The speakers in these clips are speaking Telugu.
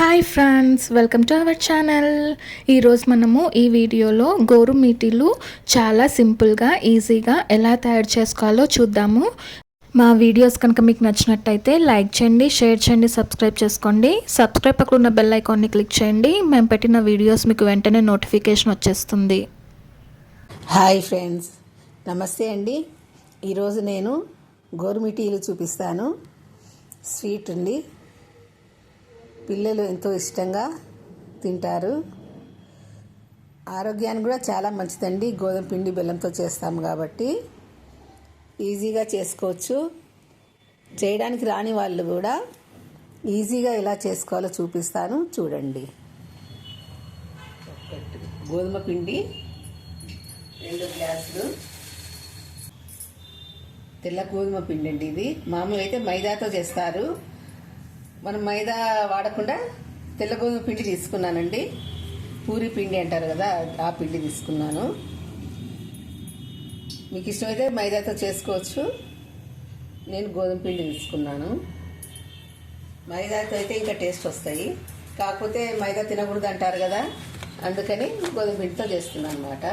Hi friends welcome to our channel ఈరోజు మనము ఈ వీడియోలో గోరు మీటీలు చాలా సింపుల్గా ఈజీగా ఎలా తయారు చేసుకోవాలో చూద్దాము. మా వీడియోస్ కనుక మీకు నచ్చినట్టయితే లైక్ చేయండి షేర్ చేయండి సబ్స్క్రైబ్ చేసుకోండి. సబ్స్క్రైబ్ అక్కడ ఉన్న బెల్ ఐకాన్ని క్లిక్ చేయండి. మేము పెట్టిన వీడియోస్ మీకు వెంటనే నోటిఫికేషన్ వచ్చేస్తుంది. హాయ్ ఫ్రెండ్స్ నమస్తే అండి. ఈరోజు నేను గోరుమిటీలు చూపిస్తాను. స్వీట్ అండి. పిల్లలు ఎంతో ఇష్టంగా తింటారు. ఆరోగ్యానికి కూడా చాలా మంచిదండి. గోధుమ పిండి బెల్లంతో చేస్తాము కాబట్టి. ఈజీగా చేసుకోవచ్చు. చేయడానికి రాని వాళ్ళు కూడా ఈజీగా ఎలా చేసుకోవాలో చూపిస్తాను. చూడండి. గోధుమ పిండి రెండు గ్లాసులు. తెల్ల గోధుమ పిండి అండి ఇది. మామూలు అయితే మైదాతో చేస్తారు. మనం మైదా వాడకుండా తెల్ల గోధుమ పిండి తీసుకున్నానండి. పూరి పిండి అంటారు కదా ఆ పిండి తీసుకున్నాను. మీకు ఇష్టమైతే మైదాతో చేసుకోవచ్చు. నేను గోధుమ పిండి తీసుకున్నాను. మైదాతో అయితే ఇంకా టేస్ట్ వస్తాయి. కాకపోతే మైదా తినకూడదు అంటారు కదా అందుకని గోధుమ పిండితో చేస్తున్నాను అనమాట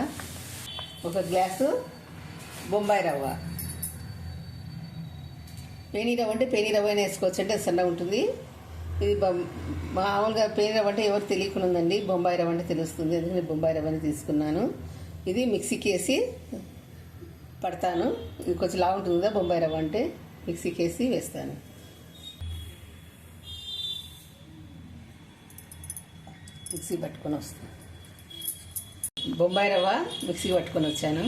ఒక గ్లాసు బొంబాయి రవ్వ. పేనీరవ్ అంటే పేనీరవ్ అయినా వేసుకోవచ్చు అంటే సన్నగా ఉంటుంది. ఇది బొం- మామూలుగా పేనీరవ్ అంటే ఎవరు తెలియకుండా ఉందండి బొంబాయి రవ్వ అంటే తెలుస్తుంది. అందుకని బొంబాయి రవ్వని తీసుకున్నాను. ఇది మిక్సీకి వేసి పడతాను. ఇది కొంచెం లావు ఉంటుంది కదా బొంబాయి రవ్వ అంటే మిక్సీకి వేసి వేస్తాను. మిక్సీ పట్టుకొని వస్తాను. బొంబాయి రవ్వ మిక్సీ పట్టుకొని వచ్చాను.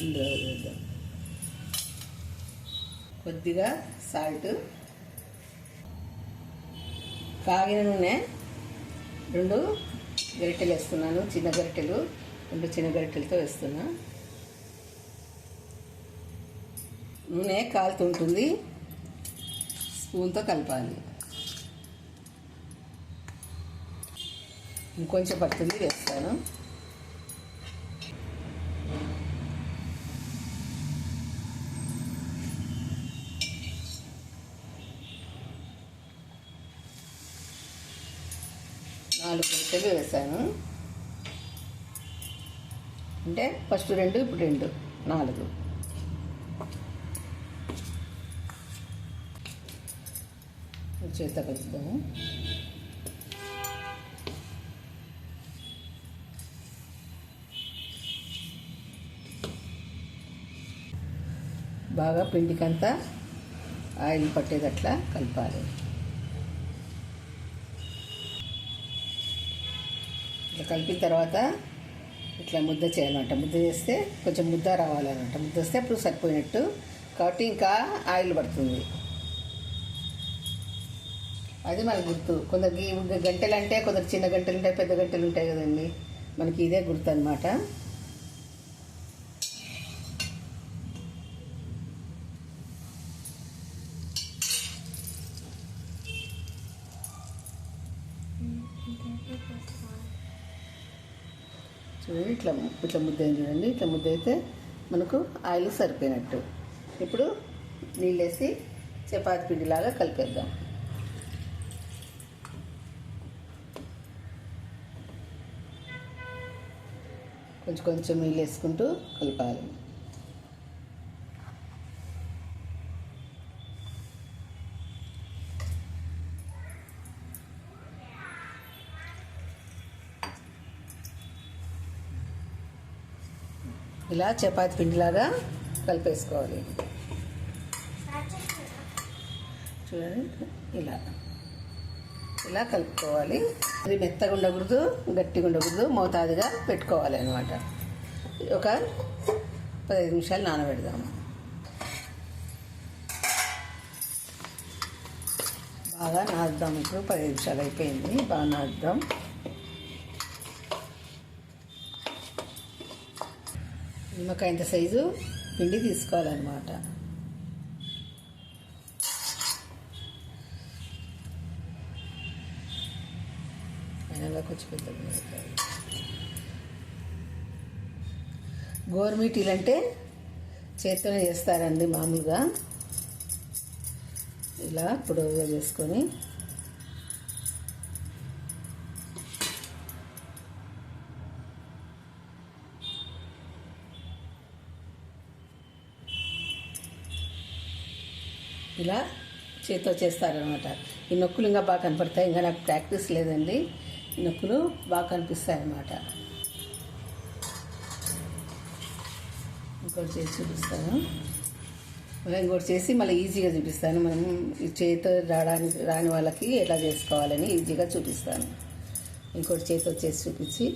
ఇందులో వేద్దాం. కొద్దిగా సాల్ట్ కాగిన నూనె రెండు గరిటెలు వేస్తున్నాను చిన్న గరిటెలు రెండు చిన్న గరిటెలతో వేస్తున్నా. నూనె కాలుతుంటుంది స్పూన్తో కలపాలి. ఇంకొంచెం పడుతుంది వేస్తాను. నాలుగు గంటలు వేసాను. అంటే ఫస్ట్ రెండు ఇప్పుడు రెండు నాలుగు. చేత కలుపుదాము. బాగా పిండికంతా ఆయిల్ పట్టేటట్లా కలపాలి. ఇట్లా కలిపిన తర్వాత ఇట్లా ముద్ద చేయాలన్నమాట ముద్ద చేస్తే కొంచెం ముద్ద రావాలన్నమాట ముద్ద వస్తే అప్పుడు సరిపోయినట్టు. కాబట్టి ఇంకా ఆయిల్ పడుతుంది. అది మనకు గుర్తు. కొందరికి గంటలు అంటే కొందరు చిన్న గంటలు ఉంటాయి పెద్ద గంటలు ఉంటాయి కదండి. మనకి ఇదే గుర్తు అనమాట ఇట్లా ఇట్లా ముద్ద చూడండి. ఇట్లా ముద్ద అయితే మనకు ఆయిల్ సరిపోయినట్టు. ఇప్పుడు నీళ్ళేసి చపాతి పిండిలాగా కలిపేద్దాం. కొంచెం కొంచెం నీళ్ళు వేసుకుంటూ కలపాలి. ఇలా చపాతి పిండిలాగా కలిపేసుకోవాలి. చూడండి ఇలా. ఇలా కలుపుకోవాలి. అది మెత్తగా ఉండకూడదు గట్టిగా ఉండకూడదు మోతాదుగా పెట్టుకోవాలి అనమాట ఒక పదిహేను నిమిషాలు నానబెడదాము. బాగా నాదుదాం ఇప్పుడు పదిహేను నిమిషాలు అయిపోయింది. బాగా నాదుదాం నిమ్మకాయ ఇంత సైజు పిండి తీసుకోవాలన్నమాట. అయినా కొంచెం పెద్ద అంటే చేత్తోనే చేస్తారండి మామూలుగా. ఇలా పొడవుగా చేసుకొని ఇలా చేతితో చేస్తారనమాట ఈ నొక్కులు ఇంకా బాగా కనపడతాయి. ఇంకా నాకు ప్రాక్టీస్ లేదండి. ఈ నొక్కులు బాగా కనిపిస్తాయి అన్నమాట ఇంకోటి చేసి చూపిస్తాను. మళ్ళీ ఇంకోటి చేసి మళ్ళీ ఈజీగా చూపిస్తాను. మనం ఈ చేతితో రావడానికి రాని వాళ్ళకి ఎలా చేసుకోవాలని ఈజీగా చూపిస్తాను. ఇంకోటి చేతితో చేసి చూపించి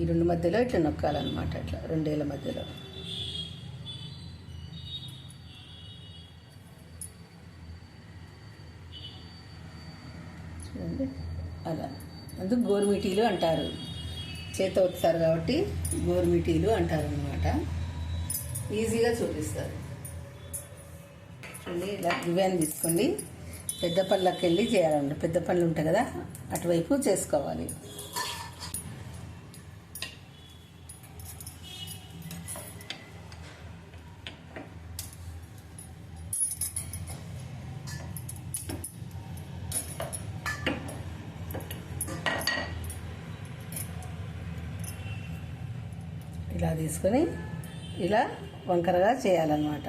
ఈ రెండు మధ్యలో ఇట్లా నొక్కాలన్నమాట. అట్లా రెండేళ్ళ మధ్యలో. అలా. అందుకు గోరుమిటీలు అంటారు. చేత వస్తారు కాబట్టి గోరుమిటీలు అంటారు అనమాట ఈజీగా చూపిస్తారు. చూడండి ఇలా దివ్యాన్ని తీసుకోండి పెద్ద పళ్ళకి వెళ్ళి చేయాలండి పెద్ద పళ్ళు ఉంటాయి కదా అటువైపు చేసుకోవాలి ఇలా తీసుకొని ఇలా వంకరగా చేయాలన్నమాట.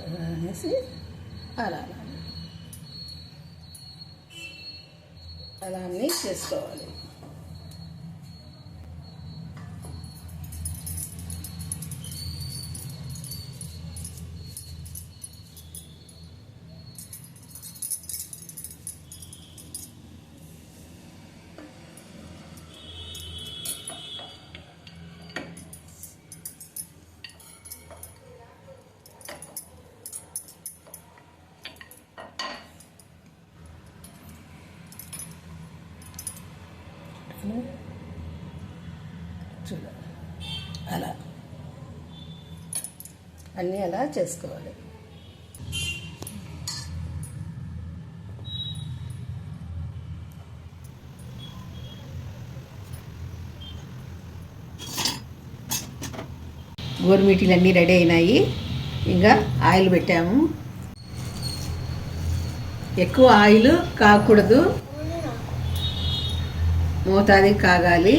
అనేసి అలా అలా. అలా అన్నీ చేసుకోవాలి. అన్నీ అలా చేసుకోవాలి. గోరుమిటీలు అన్నీ రెడీ అయినాయి. ఇంకా ఆయిల్ పెట్టాము. ఎక్కువ ఆయిల్ కాకూడదు. మోతాది కాగాలి.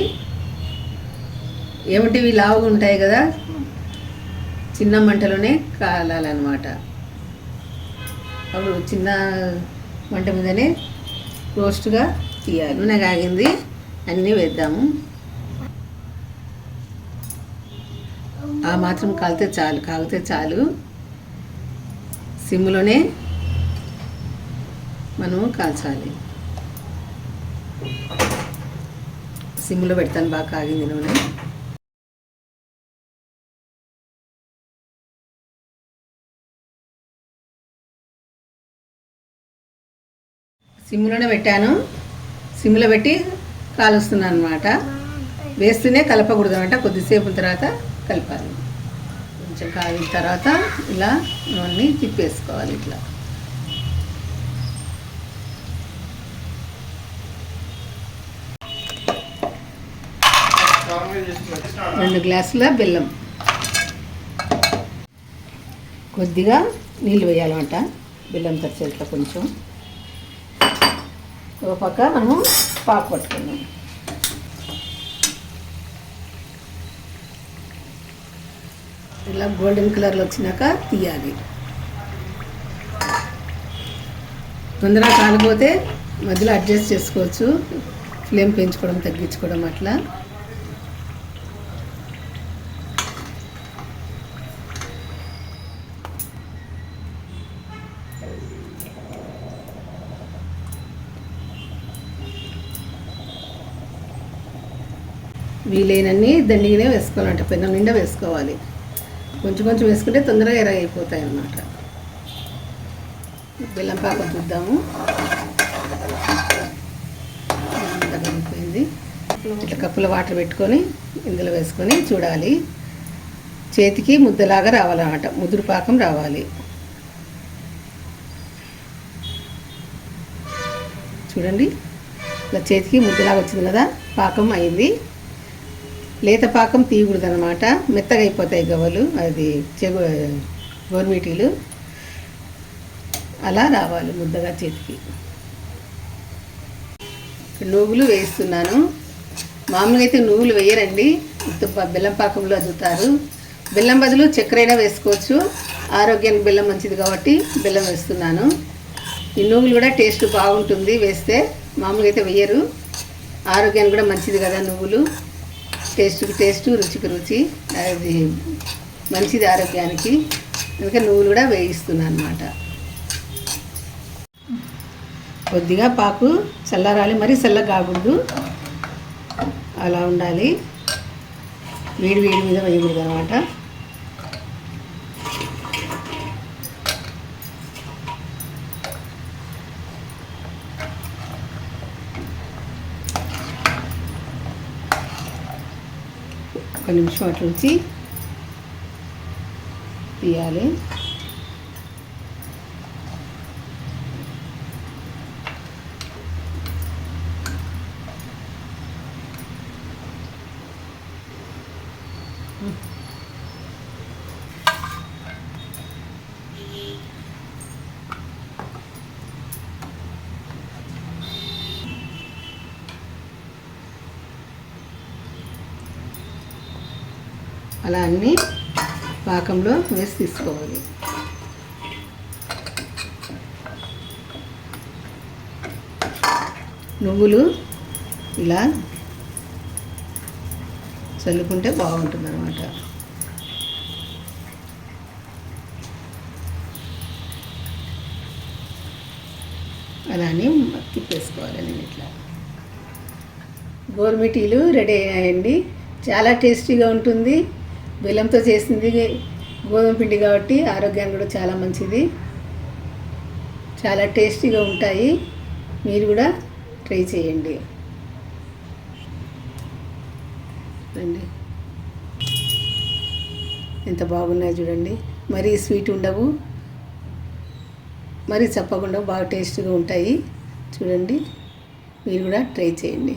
ఏమిటివి లావుగా ఉంటాయి కదా? చిన్న మంటలోనే కాలాలన్నమాట. అప్పుడు చిన్న మంట మీదనే రోస్ట్గా తీయాలి. నూనె కాగింది. అన్నీ వేద్దాము. ఆ మాత్రం కాలితే చాలు కాగితే చాలు. సిమ్లోనే మనము కాల్చాలి. సిమ్లో పెడతాను బాగా కాగింది నూనె. సిమ్లోనే పెట్టాను. సిమ్లో పెట్టి కాలుస్తున్నాను అనమాట వేస్తూనే కలపకూడదు అనమాట కొద్దిసేపు తర్వాత కలపాలి. కొంచెం కాగిన తర్వాత ఇలా నూనె తిప్పేసుకోవాలి ఇట్లా. రెండు గ్లాసుల బెల్లం. కొద్దిగా నీళ్ళు వేయాలన్నమాట. బెల్లం తరిచేట్లా కొంచెం. ఒక పక్క మనము పాకు పట్టుకుందాం. ఇలా గోల్డెన్ కలర్లో వచ్చినాక తీయాలి. తొందరగా కాలిపోతే మధ్యలో అడ్జస్ట్ చేసుకోవచ్చు. ఫ్లేమ్ పెంచుకోవడం తగ్గించుకోవడం అట్లా. వీలైనన్ని దండిగానే వేసుకోవాలంట పెన్నం నిండా వేసుకోవాలి. కొంచెం కొంచెం వేసుకుంటే తొందరగా ఎర్ర అయిపోతాయి అన్నమాట బెల్లం పాక చూద్దాము. తగ్గిపోయింది ఇట్లా కప్పులో వాటర్ పెట్టుకొని ఇందులో వేసుకొని చూడాలి. చేతికి ముద్దలాగా రావాలన్నమాట ముదురు పాకం రావాలి. చూడండి ఇలా చేతికి ముద్దలాగా వచ్చింది కదా పాకం అయింది. లేత పాకం తీయకూడదు అనమాట మెత్తగా అయిపోతాయి గవ్వలు. అది చెగు గోరుమిటీలు. అలా రావాలి ముద్దగా చేతికి. నువ్వులు వేస్తున్నాను మామూలుగా అయితే నువ్వులు వేయరండి. బెల్లం పాకంలో అద్దుతారు. బెల్లం బదులు చక్కెర అయినా వేసుకోవచ్చు. ఆరోగ్యానికి బెల్లం మంచిది కాబట్టి బెల్లం వేస్తున్నాను. ఈ నువ్వులు కూడా టేస్ట్ బాగుంటుంది వేస్తే. మామూలుగా అయితే వేయరు. ఆరోగ్యానికి కూడా మంచిది కదా నువ్వులు. టేస్ట్కి టేస్ట్ రుచికి రుచి అది మంచిది ఆరోగ్యానికి. అందుకే నువ్వులు కూడా వేయిస్తున్నాను అనమాట కొద్దిగా పాకు చల్లరాలి మరీ చల్ల కాకూడదు. అలా ఉండాలి. వేడి వేడి మీద వేయకూడదు అనమాట నిమిషం అట్లా ఉంచి తీయాలి. అలా అన్నీ పాకంలో వేసి తీసుకోవాలి. నువ్వులు ఇలా చల్లుకుంటే బాగుంటుంది అనమాట అలా అని తిప్పేసుకోవాలి నేను ఇట్లా. గోరుమిటీలు రెడీ అయ్యాయండి. చాలా టేస్టీగా ఉంటుంది. బెల్లంతో చేసింది గోధుమ పిండి కాబట్టి ఆరోగ్యానికి కూడా చాలా మంచిది. చాలా టేస్టీగా ఉంటాయి. మీరు కూడా ట్రై చేయండి. రండి ఎంత బాగున్నాయి చూడండి. మరీ స్వీట్ ఉండవు. మరీ చప్పకుండా బాగా టేస్ట్గా ఉంటాయి. చూడండి. మీరు కూడా ట్రై చేయండి.